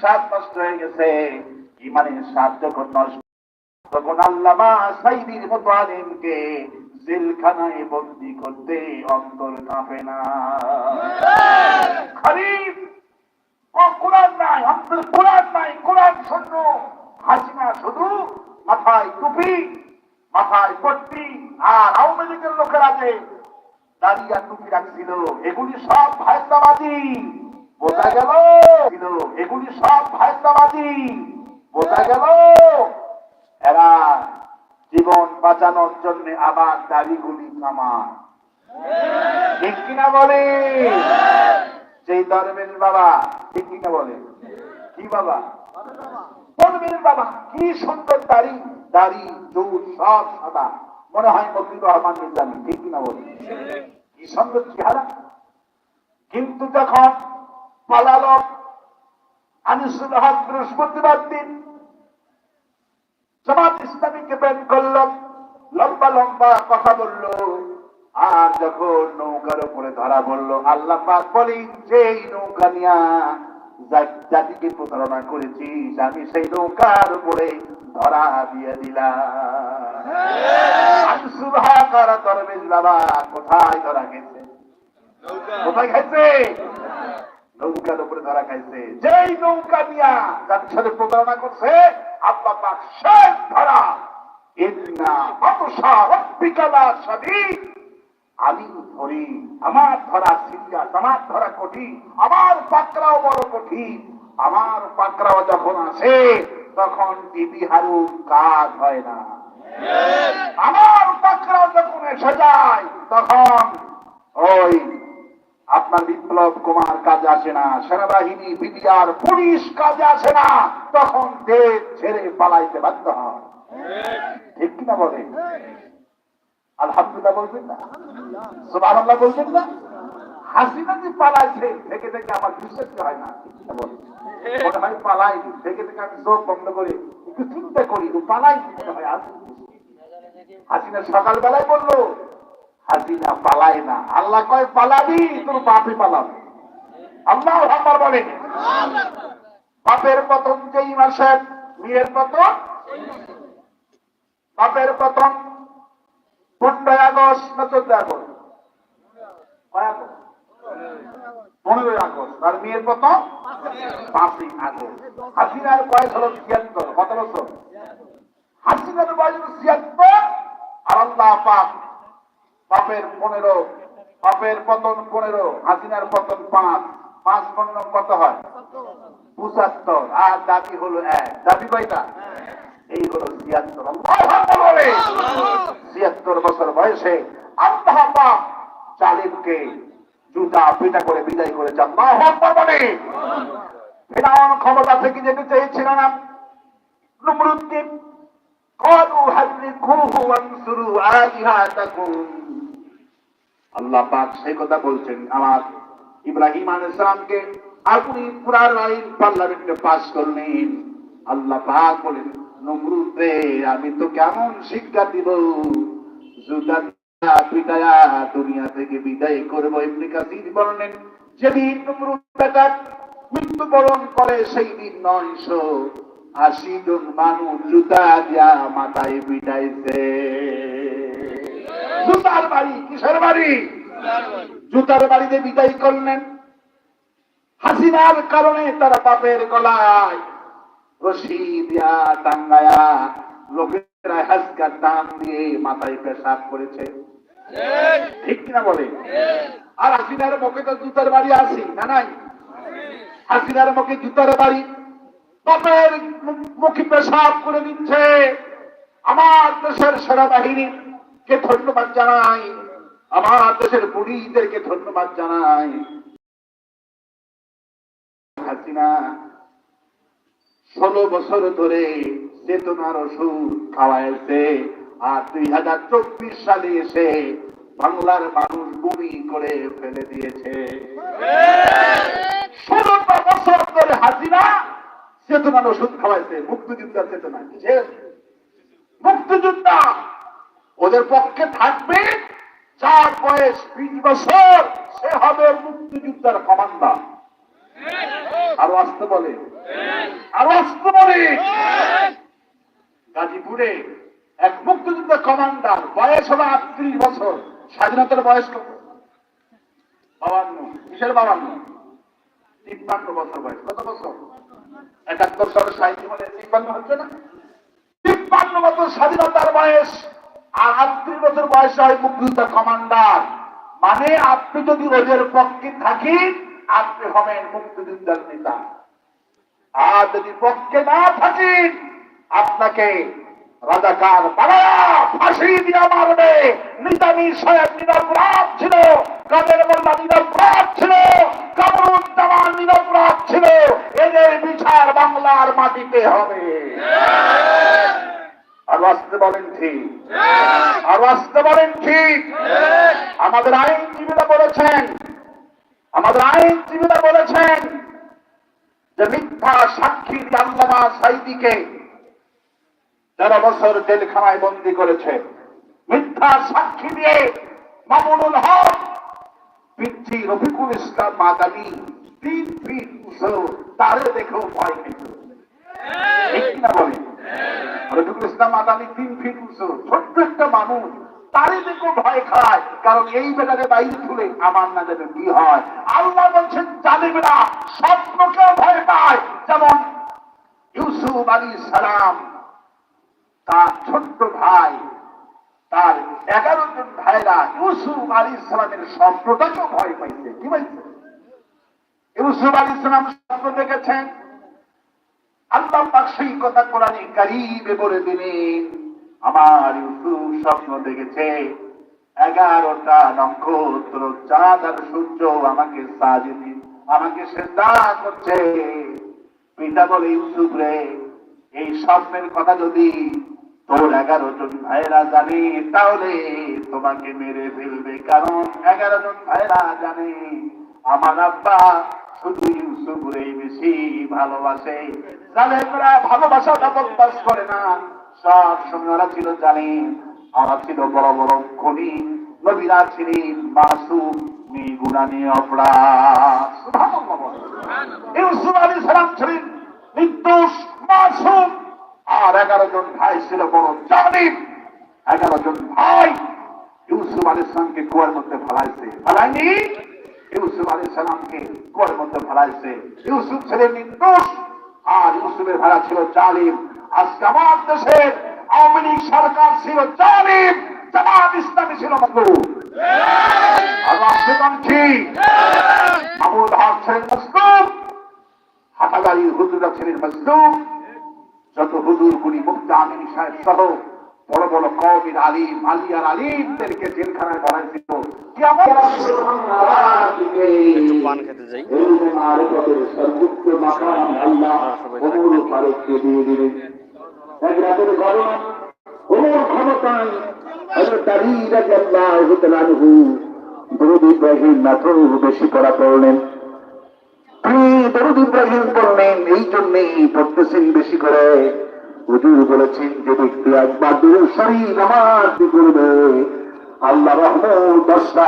স্বাদ নষ্ট হয়ে গেছে। ইমানের স্বাদ যখন নষ্ট তখন আল্লামা সাইদির মতো আলেমকে জেলখানায় বন্দি করতে অন্তর কাঁপে না। ও কোরআন নাই কোরআন নাই, কোরআন শূন্য। হাসিনা শুধু মাথায় টুপি, মাথায় পট্টি, আর আওয়ামী লীগের লোকেরা যে দাঁড়িয়ে টুপি রাখছিল, এগুলি সব ভাইদাবাদী বোঝা গেল? এগুলি সব ভাইদাবাদী বোঝা গেল? এরা জীবন বাঁচানোর জন্য আবার দাড়িগুলি কামায় ঠিক কিনা বলে? সেই ধর্মের বাবা, ঠিক কিনা বলে? কি বাবা? ধর্মের বাবা, কি সুন্দর দাড়ি। দাড়ি, চুল সব সাদা। মনে হয় মফিদুর রহমান নিজামী ঠিক কিনা বলে? কি সুন্দর চেহারা। কিন্তু যখন পালালো আনিসুল হক বৃহস্পতিবার দিন জামাত ইসলামীকে ব্যান করল লম্বা লম্বা কথা বলল আর যখন নৌকার উপরে ধরা বলল আল্লাহ পাক বলেন যেই নৌকা নিয়া জাতিকে প্রতারণা করেছিস আমি সেই নৌকার উপরে ধরা দিয়ে দিলাম। বাবা কোথায় ধরা গেছে কোথায় খাইছে নৌকার উপরে ধরা খাইছে। যেই নৌকা নিয়া যাদের সাথে প্রতারণা করছে আল্লাহ পাক শেষ ধরা। আমি ধরি আমার ধরা সিরিয়াস আমার ধরা কঠিন আমার পাকড়াও বড় কঠিন। আমার পাকড়াও যখন আসে তখন বিবি হারু কাজ হয় না। আমার পাকড়াও যখন এসে যায় তখন আপনার বিপ্লব কুমার কাজে আসে না, সেনাবাহিনী, বিডিআর, পুলিশ কাজে আসে না, তখন দেশ ছেড়ে পালাইতে বাধ্য হয়। ঠিক কিনা বলে আলহামদুলিল্লাহ বলবেন না? সুবাহ বলবেন না? হাসিনা যে পালাইছে, থেকে থেকে আমার বিশ্বাস হয় না পালাইনি, থেকে থেকে আমি চোখ বন্ধ করে একটু চিন্তা করি, ও পালাইনি মনে হয় হাসিনা সকালবেলায় বলল হাসিনা পালায় না। আল্লাহ কয়, পালাবি, তোর বাপে পালাবে। আল্লাহ আমার বলে বাপের পতন যেই মাসে, মেয়ের পতন? বাপের পতন পনেরোই আগস্ট না চোদ্দ আগস্ট? পনেরোই আগস্ট। আর মেয়ের পতন? পাঁচই আগস্ট। হাসিনার বয়স হলো ছিয়াত্তর, কত বছর? হাসিনার বয়স ছিয়াত্তর, আর আল্লাহ পাক বাপের পনেরো বাপের পতন পনেরো হাসিনার পতন পাঁচ পাঁচ পনেরো কত হয় পঁচাত্তর আর দাবি হলো এক দাবি কয়টা এই হলো ছিয়াত্তর আল্লাহু আকবার বলে ছিয়াত্তর বছর বয়সে আল্লাহ পাক জালিমকে জুতা পিটা করে বিদায় করেছে আল্লাহু আকবার বলে ফিরাউন ক্ষমতা থেকে যেতে চেয়েছিল না নমরুদকে قالوا حرقوه وانصروا آلهتكم আল্লাহ পাক সেই কথা বলছেন আমার ইব্রাহিম আলাইহিস সালামকে আপনি পুরান আইন পার্লামেন্টে পাস করলেন। আল্লাহ পাক বলেন, নমরুদ, আমি তো কেমন শিক্ষা দিব দুনিয়া থেকে বিদায় করব। এমনি কাসির বলেন যেদিন নমরুদ মৃত্যুবরণ করে সেই দিন নয়শো আশি জন মানুষ জুতা দিয়া মাথায় পিটাইছে। জুতার বাড়ি, কিসের বাড়ি? জুতার বাড়িতে বিদায় করলেন। হাসিনার কারণে তারা পাপের গলায় রশি দিয়া টাঙ্গায়া লোকেরা দিয়ে মাথায় পেশাব করেছে। ঠিক কিনা বলে? আর হাসিনার মুখে তো জুতার বাড়ি আসি না নাই? হাসিনার মুখে জুতার বাড়ি। মুখে পেশাব করে দিচ্ছে আমার দেশের সেনাবাহিনীকে ধন্যবাদ জানাই। আমার দেশের পুলিশদেরকে ধন্যবাদ জানাই। হাসিনা, ষোলো বছর ধরে চেতনার ওষুধ খাওয়াইছে আর দুই হাজার চব্বিশ সালে এসে বাংলার মানুষ বমি করে ফেলে দিয়েছে। ষোলোটা বছর ধরে হাসিনা চেতনার ওষুধ খাওয়াইছে মুক্তিযোদ্ধার চেতনা মুক্তিযোদ্ধা! ওদের পক্ষে থাকবে। যার বয়স বিশ বছর, সে হবে মুক্তিযুদ্ধের কমান্ডার। আরও আসতে বলে। আরও আসতে বলে। গাজীপুরে এক মুক্তিযুদ্ধ কমান্ডার, বয়স হলো আটত্রিশ বছর। স্বাধীনতার বয়স কত? বাবান্ন। কিসের বাবান্ন? তিপ্পান্ন বছর বয়স। কত বছর? একাত্তর সালে সাহিত্য হলে তিপ্পান্ন হচ্ছে না? তিপ্পান্ন বছর স্বাধীনতার বয়স আটত্রিশ বছর হয় কমান্ডার। মানে আপনি যদি ওদের পক্ষে থাকেন, আপনি হবেন নেতা। আর যদি পক্ষে না থাকেন, আপনাকে রাজাকার ফাঁসি মারবে। নিজামী নিরপরাধ ছিল, কাদের মোল্লা নিরপরাধ ছিল নিরপরাধ ছিল। এদের বিচার বাংলার মাটিতে হবে। আর আসতে বলেন ঠিক। আর আসতে বলেন ঠিক। আমাদের আইনজীবীরা বলেছেন, আমাদের আইনজীবীরা বলেছেন যে মিথ্যা সাক্ষী আল্লামা সাইদিকে তেরো বছর জেলখানায় বন্দি করেছে, মিথ্যা সাক্ষী দিয়ে মামুনুল হক পিচ্ছি রফিকুল ইসলাম মাদানি, তিন ফিট উঁচু, তারে দেখেও ভয় পেত ঠিক রফিকুল ইসলাম মাদানি তিন ফিট উঁচু, ছোট্ট একটা মানুষ তারে দেখেও ভয় খায়, কারণ এই বেটারে বাইরে তুলে আমার না যেন কি হয়? আল্লাহ বলছেন জালিমেরা স্বপ্নকেও ভয় পায়। যেমন ইউসুফ আলী সালাম, তার ছোট্ট ভাই, তার এগারো জন ভাইরা ইউসুফ আলী ইসলামের স্বপ্নটাকেও ভয় পাইছে। কি পাইছে ইউসুফ আলী ইসলাম স্বপ্ন দেখেছেন নক্ষত্র, চাঁদ আর সূর্য আমাকে সাজিয়ে দিন, আমাকে সেদা করছে। পিতা বলে, ইউসুফ রে, এই স্বপ্নের কথা যদি তোর এগারো জন ভাইরা জানে, তাহলে তোমাকে মেরে ফেলবে। কারণ এগারো জন ভাইরা জানে আমার আব্বা শুধু ইউসুফ রে বেশি ভালোবাসে। জালেমরা ভালোবাসাটা প্রকাশ করে না। সব সময় ওরা ছিল জানেন ওরা ছিল বড় বড় খনি নবীরা ছিলেন মাসুম নিগুণা নিয়ে অপরাধ ইউসুফ আলী সালাম ছিলেন নির্দোষ মাসুম। আর এগারো জন ভাই ছিল বড় জালিম। এগারো জন ভাই ইউসুফ আলী সালামকে কুয়ার মধ্যে ফেলাইছে। ফেলায়নি? ইউসুফ আলী সালামকে কুয়ার মধ্যে ফেলাইছে। ইউসুফ ছিলেন নির্দোষ, আর ইউসুফের ভাড়া ছিল জালিম। আজকে আমার দেশের আওয়ামী লীগ সরকার ছিল জালিম, জামাত ইসলামী ছিল মজলুম। হাটাগাড়ির হুজুরা ছিলেন মজলুম। যত হুজুর গুলি মুক্তা, আমিন সাহেব সহ বড় বড় কবির আলিম আলিয়ার আলিমদেরকে জেলখানায় ইব্রাহিম মাত্র বেশি করা পড়লেন। তিনি দরুদ ইব্রাহিম পড়লেন এই জন্যই পড়তেছেন বেশি করে। হুজুর বলেছেন যে ব্যক্তি একবার দূর সরি নামাজ আল্লাহ রহমত দশটা